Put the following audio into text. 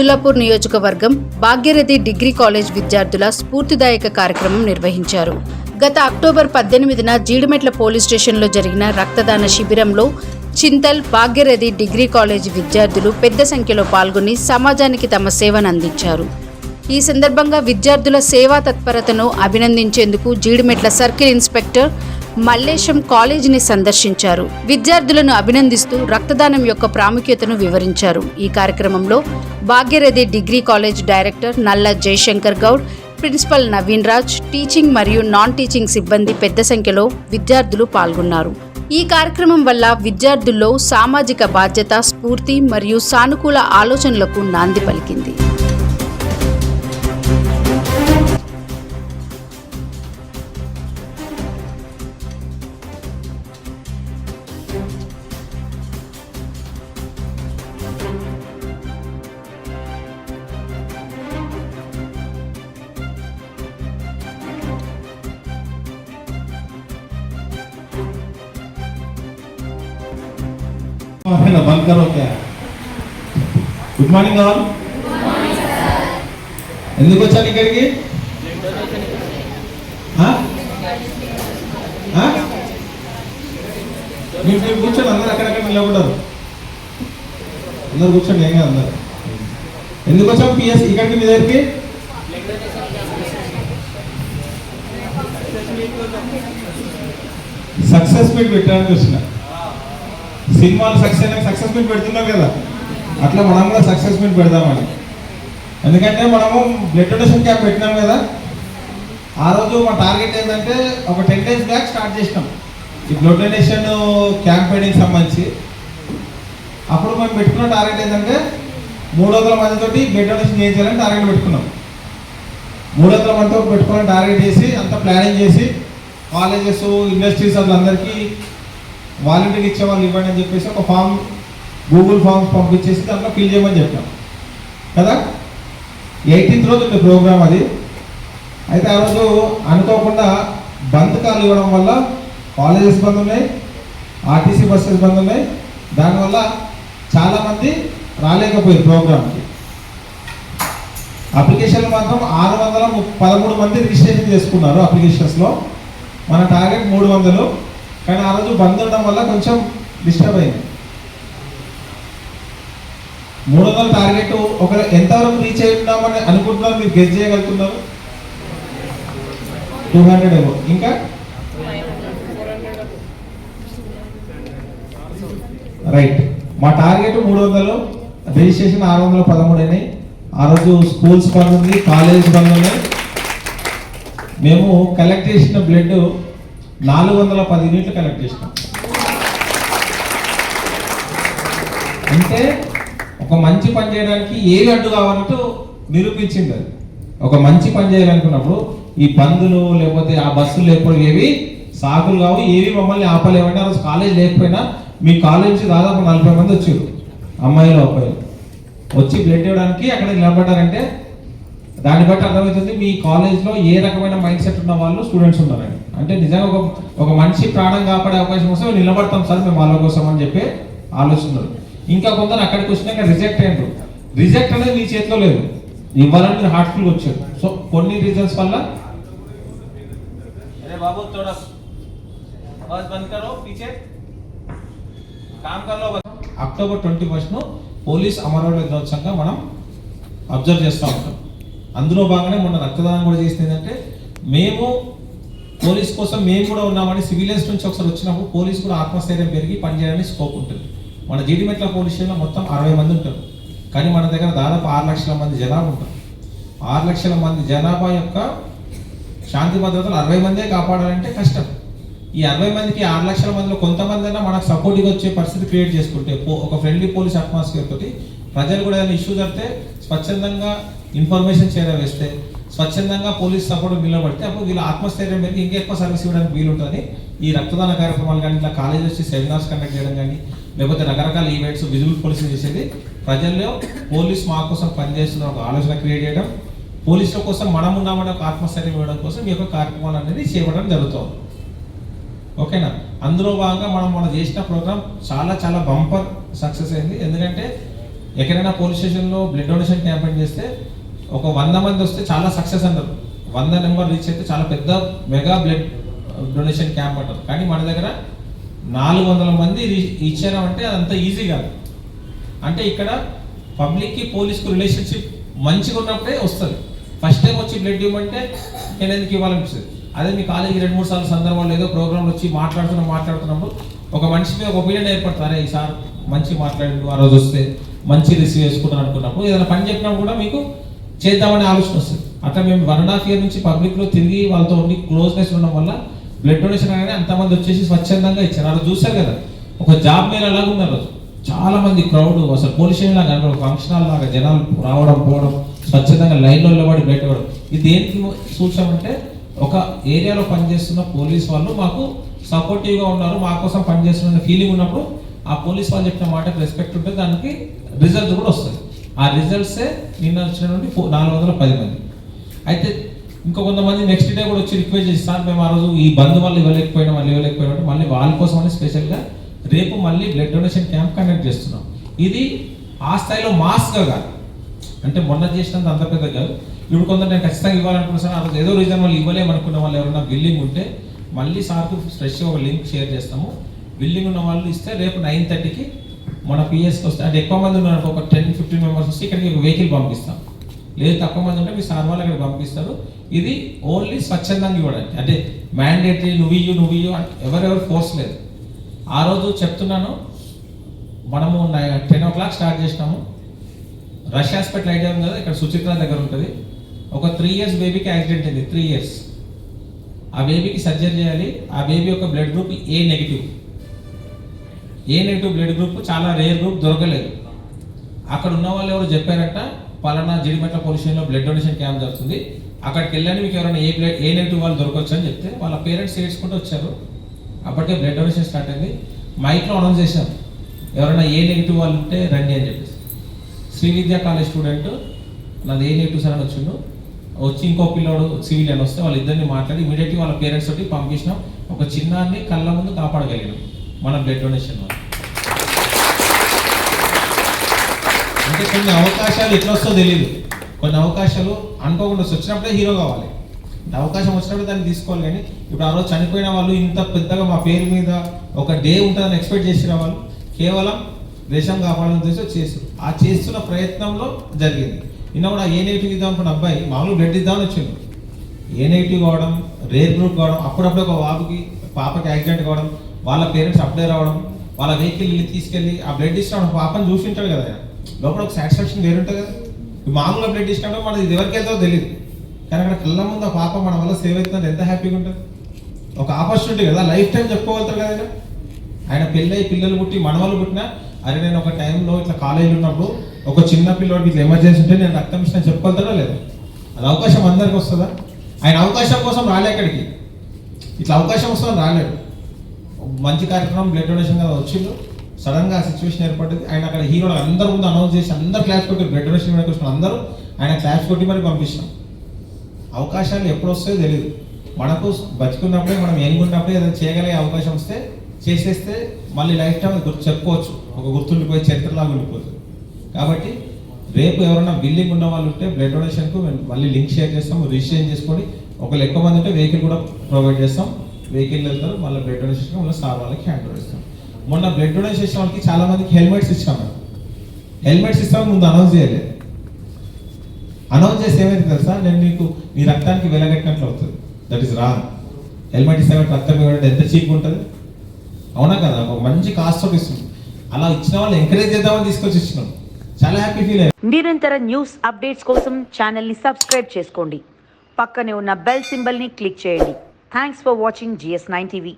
అబ్దుల్లాపూర్ నియోజకవర్గం భాగ్యరథి degree college విద్యార్థుల స్ఫూర్తిదాయక కార్యక్రమం నిర్వహించారు. గత అక్టోబర్ పద్దెనిమిదిన జీడిమెట్ల పోలీస్ స్టేషన్లో జరిగిన రక్తదాన శిబిరంలో చింతల్ భాగ్యరథి డిగ్రీ కాలేజ్ విద్యార్థులు పెద్ద సంఖ్యలో పాల్గొని సమాజానికి తమ సేవను అందించారు. ఈ సందర్భంగా విద్యార్థుల సేవా తత్పరతను అభినందించేందుకు జీడిమెట్ల సర్కిల్ ఇన్స్పెక్టర్ మల్లేశం కాలేజీని సందర్శించారు. విద్యార్థులను అభినందిస్తూ రక్తదానం యొక్క ప్రాముఖ్యతను వివరించారు. ఈ కార్యక్రమంలో భాగ్యరథి degree college director Nalla Jayashankar Goud principal Naveen Raj teaching మరియు నాన్ టీచింగ్ సిబ్బంది పెద్ద సంఖ్యలో విద్యార్థులు పాల్గొన్నారు. ఈ కార్యక్రమం వల్ల విద్యార్థుల్లో సామాజిక బాధ్యత స్ఫూర్తి మరియు సానుకూల ఆలోచనలకు నాంది పలికింది. बंद करो क्या గుడ్ మార్నింగ్ ఆల్ ఎందుకు వచ్చాను ఇక్కడికి ఆ? ఆ? మీరు మీరు కూర్చోండి అందరు అక్కడక్కడ నిలబడ్డారు అందరు కూర్చోండి ఏం కాదు అందరు ఎందుకు వచ్చాం పిఎస్ ఇక్కడికి మీ దగ్గరికి సక్సెస్ మీట్ పెట్టడానికి వచ్చిన సినిమాలు సక్సెస్ అయినా సక్సెస్ మీట్ పెడుతున్నాం కదా. అట్లా మనం కూడా సక్సెస్ మీట్ పెడదామని. ఎందుకంటే మనము బ్లడ్ డొనేషన్ క్యాంప్ పెట్టినాం కదా. ఆ రోజు మా టార్గెట్ ఏంటంటే ఒక టెన్ డేస్ బ్యాక్ స్టార్ట్ చేసినాం. ఈ బ్లడ్ డొనేషన్ క్యాంపెయినింగ్ సంబంధించి. అప్పుడు మేము పెట్టుకున్న టార్గెట్ ఏంటంటే మూడు వందల మందితోటి బ్లడ్ డొనేషన్ చేయించాలని టార్గెట్ పెట్టుకున్నాం. మూడు వందల మందితో పెట్టుకుని టార్గెట్ చేసి అంత ప్లానింగ్ చేసి కాలేజెస్ ఇండస్ట్రీస్ వాళ్ళందరికీ వాలంటీర్ ఇచ్చే వాళ్ళు ఇవ్వండి అని చెప్పేసి ఒక ఫామ్ గూగుల్ ఫామ్స్ పంపించేసి దాంట్లో ఫిల్ చేయమని చెప్పాం. కదా? ఎయిటీన్త్ రోజు ఉంది ప్రోగ్రామ్ అది. అయితే ఆ రోజు అనుకోకుండా బంద్ కాలు ఇవ్వడం వల్ల కాలేజెస్ బంద్ ఉన్నాయి ఆర్టీసీ బస్సెస్ బంద్ ఉన్నాయి. దానివల్ల చాలామంది రాలేకపోయారు ప్రోగ్రామ్కి. అప్లికేషన్లు మాత్రం ఆరు వందల ము- పదమూడు మంది రిజిస్ట్రేషన్ చేసుకున్నారు అప్లికేషన్స్లో. మన టార్గెట్ మూడు వందలు. కానీ ఆ రోజు బంద్ ఉండడం వల్ల కొంచెం డిస్టర్బ్ అయింది. మూడు వందల టార్గెట్ ఒక ఎంతవరకు రీచ్ అయి ఉన్నామని అనుకుంటున్నారు మీరు గెస్ చేయగలుగుతున్నారు? టూ హండ్రెడ్ ఏమో. ఇంకా? రైట్. మా టార్గెట్ మూడు వందలు రిజిస్ట్రేషన్ ఆరు వందల పదమూడు అయినాయి. ఆ రోజు స్కూల్స్ బంద్ ఉంది కాలేజ్ బంద్ ఉన్నాయి మేము కలెక్ట్ చేసిన బ్లడ్ నాలుగు వందల పది యూనిట్లు కలెక్ట్ చేసినాం. అంటే ఒక మంచి పని చేయడానికి ఏవి అడ్డు కావాలంటూ నిరూపించింది అది. ఒక మంచి పని చేయాలనుకున్నప్పుడు ఈ బంధులు లేకపోతే ఆ బస్సులు లేకపోతే ఏవి సాకులు కావు ఏవి మమ్మల్ని ఆపలేవంటే ఆ రోజు కాలేజ్ లేకపోయినా మీ కాలేజ్ నుంచి దాదాపు నలభై మంది వచ్చారు. అమ్మాయిలు అబ్బాయిలు. వచ్చి బ్లడ్ ఇవ్వడానికి అక్కడ నిలబడ్డారంటే దాన్ని బట్టి అర్థమవుతుంది మీ కాలేజ్లో ఏ రకమైన మైండ్ సెట్ ఉన్న వాళ్ళు స్టూడెంట్స్ ఉన్నారండి అంటే నిజంగా ఒక ఒక మనిషి ప్రాణం కాపాడే అవకాశం వస్తే నిలబడతాం సార్ మేము వాళ్ళ కోసం అని చెప్పి ఆలోచనలు ఇంకా కొందరు అక్కడికి వచ్చినాక రిజెక్ట్ అయ్యారు రిజెక్ట్ అనేది మీ చేతిలో లేదు. ఇవ్వాలని మీరు హార్ట్ఫుల్ వచ్చారు. సో కొన్ని రీజన్స్ వల్ల బాబు అక్టోబర్ ట్వంటీ ఫస్ట్ను పోలీస్ అమరవాళ్ళ దినోత్సవంగా మనం అబ్జర్వ్ చేస్తూ ఉంటాం. అందులో భాగంగా మొన్న రక్తదానం కూడా చేసింది ఏంటంటే మేము పోలీస్ కోసం మేము కూడా ఉన్నామని సివిలియన్స్ నుంచి ఒకసారి వచ్చినప్పుడు పోలీస్ కూడా ఆత్మస్థైర్యం పెరిగి పనిచేయడానికి స్కోప్ ఉంటుంది. మన జీడిమెట్ల పోలీస్ స్టేషన్లో మొత్తం అరవై మంది ఉంటారు. కానీ మన దగ్గర దాదాపు ఆరు లక్షల మంది జనాభా ఉంటారు. ఆరు లక్షల మంది జనాభా యొక్క శాంతి భద్రతలు అరవై మందే కాపాడాలంటే కష్టం. ఈ అరవై మందికి ఆరు లక్షల మందిలో కొంతమంది అయినా మనకు సపోర్ట్గా వచ్చే పరిస్థితి క్రియేట్ చేసుకుంటే ఒక ఫ్రెండ్లీ పోలీస్ అట్మాస్ఫియర్ తోటి ప్రజలు కూడా ఏదైనా ఇష్యూ జరిగితే స్వచ్ఛందంగా ఇన్ఫర్మేషన్ చేరవేస్తే స్వచ్ఛందంగా పోలీస్ సపోర్ట్ నిలబడితే అప్పుడు వీళ్ళ ఆత్మస్థైర్యం పెరిగి ఇంకెక్కువ సర్వీస్ ఇవ్వడానికి వీలుంటుంది. ఈ రక్తదాన కార్యక్రమాలు కానీ ఇట్లా కాలేజ్ వచ్చి సెమినార్స్ కండక్ట్ చేయడం కానీ లేకపోతే రకరకాల ఈవెంట్స్ విజిబుల్ పోలీసింగ్ చేసేది ప్రజల్లో పోలీస్ మా కోసం పనిచేస్తున్న ఒక ఆలోచన క్రియేట్ చేయడం పోలీసుల కోసం మనం ఉన్నామని ఒక ఆత్మస్థైర్యం ఇవ్వడం కోసం ఈ యొక్క కార్యక్రమాలు అనేది చేయడం జరుగుతుంది. ఓకేనా? అందులో భాగంగా మనం మనం చేసిన ప్రోగ్రామ్ చాలా చాలా బంపర్ సక్సెస్ అయింది. ఎందుకంటే ఎక్కడైనా పోలీస్ స్టేషన్లో బ్లడ్ డొనేషన్ క్యాంపెయిన్ చేస్తే ఒక వంద మంది వస్తే చాలా సక్సెస్ అంటారు. వంద నెంబర్ రీచ్ అయితే చాలా పెద్ద మెగా బ్లడ్ డొనేషన్ క్యాంప్ అంటారు. కానీ మన దగ్గర నాలుగు వందల మంది రీ- ఇచ్చారు అంటే అదంత ఈజీ కాదు. అంటే ఇక్కడ పబ్లిక్కి పోలీస్కి రిలేషన్షిప్ మంచిగా ఉన్నప్పుడే వస్తుంది. ఫస్ట్ టైం వచ్చి బ్లడ్ ఇవ్వమంటే నేను ఎందుకు ఇవ్వాలనిపిస్తుంది? అదే మీ కాలేజీ రెండు మూడు సార్లు సందర్భాలు ఏదో ప్రోగ్రాంలు వచ్చి మాట్లాడుతున్న మాట్లాడుతున్నప్పుడు ఒక మనిషి మీద ఒక ఒపీనియన్ ఏర్పడుతుంది. ఈ సార్ మంచి మాట్లాడి ఆ రోజు వస్తే మంచి రిసీవ్ చేసుకుంటాను అనుకున్నప్పుడు ఏదైనా పని చెప్పినప్పుడు కూడా మీకు చేద్దామనే ఆలోచన వస్తుంది. అట్లా మేము వన్ అండ్ హాఫ్ ఇయర్ నుంచి పబ్లిక్లో తిరిగి వాళ్ళతో ఉండి క్లోజ్నెస్ ఉండడం వల్ల బ్లడ్ డొనేషన్ అనేది అంతమంది వచ్చేసి స్వచ్ఛందంగా ఇచ్చారు. అలా చూశారు కదా. ఒక జాబ్ మీద అలాగున్నారు చాలా మంది క్రౌడ్ అసలు పోలీస్ స్టేషన్ లాగా కనపడదు. ఫంక్షన్ హాల్ లాగా జనాలు రావడం పోవడం స్వచ్ఛందంగా లైన్లో నిలబడి బయట ఇవ్వడం ఇది దేనికి చూసామంటే ఒక ఏరియాలో పనిచేస్తున్న పోలీస్ వాళ్ళు మాకు సపోర్టివ్గా ఉన్నారు మా కోసం పనిచేస్తున్న ఫీలింగ్ ఉన్నప్పుడు ఆ పోలీస్ వాళ్ళు చెప్పిన మాటకు రెస్పెక్ట్ ఉంటే దానికి రిజల్ట్ కూడా వస్తుంది. ఆ రిజల్ట్సే నిన్న వచ్చినటువంటి ఫో- నాలుగు వందల పది మంది. అయితే ఇంకా కొంతమంది నెక్స్ట్ డే కూడా వచ్చి రిక్వెస్ట్ చేసి సార్ మేము ఆ రోజు ఈ బంద్ వల్ల ఇవ్వలేకపోయినా మళ్ళీ ఇవ్వలేకపోయినా మళ్ళీ వాళ్ళ కోసం అని స్పెషల్గా రేపు మళ్ళీ బ్లడ్ డొనేషన్ క్యాంప్ కండక్ట్ చేస్తున్నాం. ఇది ఆ స్థాయిలో మాస్గా కాదు. అంటే మొన్న చేసినంత అంత పెద్ద కాదు. ఇప్పుడు కొందరు నేను ఖచ్చితంగా ఇవ్వాలనుకున్నా సార్ ఆ రోజు ఏదో రీజన్ వాళ్ళు ఇవ్వలేమనుకున్న వాళ్ళు ఎవరైనా బిల్లింగ్ ఉంటే మళ్ళీ సార్కు ఫ్రెష్గా ఒక లింక్ షేర్ చేస్తాము. బిల్లింగ్ ఉన్న వాళ్ళు ఇస్తే రేపు నైన్ థర్టీకి మన పిఎస్కి వస్తే అంటే ఎక్కువ మంది ఉన్నారు. ఒక టెన్ ఫిఫ్టీన్ మెంబర్స్ వస్తే ఇక్కడికి ఒక వెహికల్ పంపిస్తాం. లేదు తక్కువ మంది ఉంటే మీ సార్ వాళ్ళు ఇక్కడ పంపిస్తారు. ఇది ఓన్లీ స్వచ్ఛందంగా ఇవ్వడానికి. అంటే మ్యాండేటరీ నువ్వు ఇయ్యు నువ్వు ఇయ్యు అంటే ఎవరెవరు ఫోర్స్ లేదు. ఆ రోజు చెప్తున్నాను మనము టెన్ ఓ క్లాక్ స్టార్ట్ చేసినాము. రష్ హాస్పిటల్ ఐడియా ఉంది కదా ఇక్కడ సుచిత్ర దగ్గర ఉంటుంది. ఒక త్రీ ఇయర్స్ బేబీకి యాక్సిడెంట్ అయింది త్రీ ఇయర్స్ ఆ బేబీకి సర్జరీ చేయాలి. ఆ బేబీ యొక్క blood group A negative A negative blood group చాలా రేర్ గ్రూప్ దొరకలేదు. అక్కడ ఉన్న వాళ్ళు ఎవరు చెప్పారట పలానా జిడిమెట్ల పొల్యూషన్లో బ్లడ్ డొనేషన్ క్యాంప్ జరుగుతుంది. అక్కడికి వెళ్ళండి మీకు ఎవరైనా ఏ బ్లడ్ ఏ నెగిటివ్ వాళ్ళు దొరకవచ్చు అని చెప్తే వాళ్ళ పేరెంట్స్ ఏడ్చుకుంటూ వచ్చారు. అప్పటికే బ్లడ్ డొనేషన్ స్టార్ట్ అయింది. మైక్లో అనౌన్స్ చేశాం. ఎవరైనా ఏ నెగిటివ్ వాళ్ళు ఉంటే రండి అని చెప్పేసి. శ్రీ విద్యా కాలేజ్ స్టూడెంట్ నాది ఏ నెగిటివ్ సార్ అని వచ్చిండు. వచ్చి ఇంకో పిల్లోడు సివిలియన్ అని వస్తే వాళ్ళిద్దరిని మాట్లాడి ఇమీడియట్గా వాళ్ళ పేరెంట్స్ తోటి పంపించినాం. ఒక చిన్నాన్ని కళ్ళ ముందు కాపాడగలిగినాం. మన బ్లడ్ డొనేషన్ వల్ల. అంటే కొన్ని అవకాశాలు ఎట్లా వస్తో తెలియదు కొన్ని అవకాశాలు అనుకోకుండా వచ్చినప్పుడే హీరో కావాలి. అవకాశం వచ్చినప్పుడు దాన్ని తీసుకోవాలి కానీ ఇప్పుడు ఆ రోజు చనిపోయిన వాళ్ళు ఇంత పెద్దగా మా పేరు మీద ఒక డే ఉంటుందని ఎక్స్పెక్ట్ చేసిన వాళ్ళు కేవలం దేశం కాపాడాలని చేసి చేసి ఆ చేస్తున్న ప్రయత్నంలో జరిగింది. నిన్న కూడా ఏ నెగిటివ్ ఇద్దాం అనుకున్న అబ్బాయి మామూలు బ్లడ్ ఇద్దామని వచ్చిండు. ఏ నెగిటివ్ కావడం రేర్ గ్రూప్ కావడం అప్పుడప్పుడు ఒక బాబుకి పాపకి యాక్సిడెంట్ కావడం వాళ్ళ పేరెంట్స్ అప్డే రావడం వాళ్ళ వెహికల్ వెళ్ళి తీసుకెళ్ళి ఆ బ్లడ్ ఇష్టం పాపని చూసి ఉంటాడు కదా ఆయన. లోపల ఒక సాటిస్ఫాక్షన్ వేరుంటుంది కదా. మామూలుగా బ్లడ్ ఇచ్చినప్పుడు మనది ఇది ఎవరికి వెళ్తుందో తెలియదు కానీ అక్కడ కళ్ళ ముందు ఆ పాప మన వల్ల సేవ్ అవుతుంది ఎంత హ్యాపీగా ఉంటుంది. ఒక ఆపర్చునిటీ కదా లైఫ్ టైం చెప్పుకోగలుగుతారు కదా ఆయన. ఆయన పెళ్ళై పిల్లలు పుట్టి మనవాళ్ళు పుట్టినా అరే నేను ఒక టైంలో ఇట్లా కాలేజీలో ఉన్నప్పుడు ఒక చిన్న పిల్లవాడికి ఇట్లా ఎమర్జెన్సీ ఉంటే నేను రక్తం ఇచ్చిన చెప్పుకోగలుగుతాడో లేదా. అది అవకాశం అందరికి వస్తుందా? ఆయన అవకాశం కోసం రాలే అక్కడికి. ఇట్లా అవకాశం వస్తుందని రాలేడు. మంచి కార్యక్రమం బ్లడ్ డొనేషన్ కదా వచ్చిండు. సడన్గా సిచ్యువేషన్ ఏర్పడింది. ఆయన అక్కడ హీరో అందరూ ముందు అనౌన్స్ చేసి అందరు క్లాస్ కొట్టి బ్లడ్ డొనేషన్ మీద వచ్చిన అందరూ ఆయన క్లాస్ కొట్టి మరి పంపించాం అవకాశాలు ఎప్పుడు వస్తాయో తెలియదు మనకు బతుకున్నప్పుడే మనం యంగ్ ఉన్నప్పుడే ఏదైనా చేయగలిగే అవకాశం వస్తే చేసేస్తే మళ్ళీ లైఫ్ టైం గుర్తు చెప్పుకోవచ్చు. ఒక గుర్తుండిపోయే చరిత్రలాగా ఉండిపోతుంది. కాబట్టి రేపు ఎవరైనా బిల్లింగ్ ఉన్న వాళ్ళు ఉంటే బ్లడ్ డొనేషన్కు మేము మళ్ళీ లింక్ షేర్ చేస్తాము రిజిస్ట్రేషన్ చేసుకొని ఒకళ్ళు ఎక్కువ మంది ఉంటే వెహికల్ కూడా ప్రొవైడ్ చేస్తాం. వెహికల్ వెళ్తారు మళ్ళీ బ్లడ్ డొనేషన్ మళ్ళీ సార్ వాళ్ళకి హ్యాండ్ ఓవర్ ఇస్తాం. మొన్న బ్లడ్ డొనేషన్ ఇచ్చిన వాళ్ళకి చాలా మందికి హెల్మెట్స్ ఇచ్చాము. హెల్మెట్స్ ఇస్తాము ముందు అనౌన్స్ చేయలేదు అనౌన్స్ చేసి ఏమైంది తెలుసా? నేను నీకు నీ రక్తానికి వెలగట్టినట్లు అవుతుంది. దట్ ఈస్ రాంగ్ హెల్మెట్ ఇస్తే రక్తం ఇవ్వడం ఎంత చీప్ ఉంటుంది? అవునా కదా? ఒక మంచి కాస్ట్ తోటి ఇస్తుంది. అలా ఇచ్చిన వాళ్ళు ఎంకరేజ్ చేద్దామని తీసుకొచ్చి ఇచ్చినాం. చాలా హ్యాపీ ఫీల్ నిరంతర న్యూస్ అప్డేట్స్ కోసం ఛానల్ని సబ్స్క్రైబ్ చేసుకోండి. పక్కనే ఉన్న బెల్ సింబల్ని క్లిక్ చేయండి. Thanks for watching GS nine TV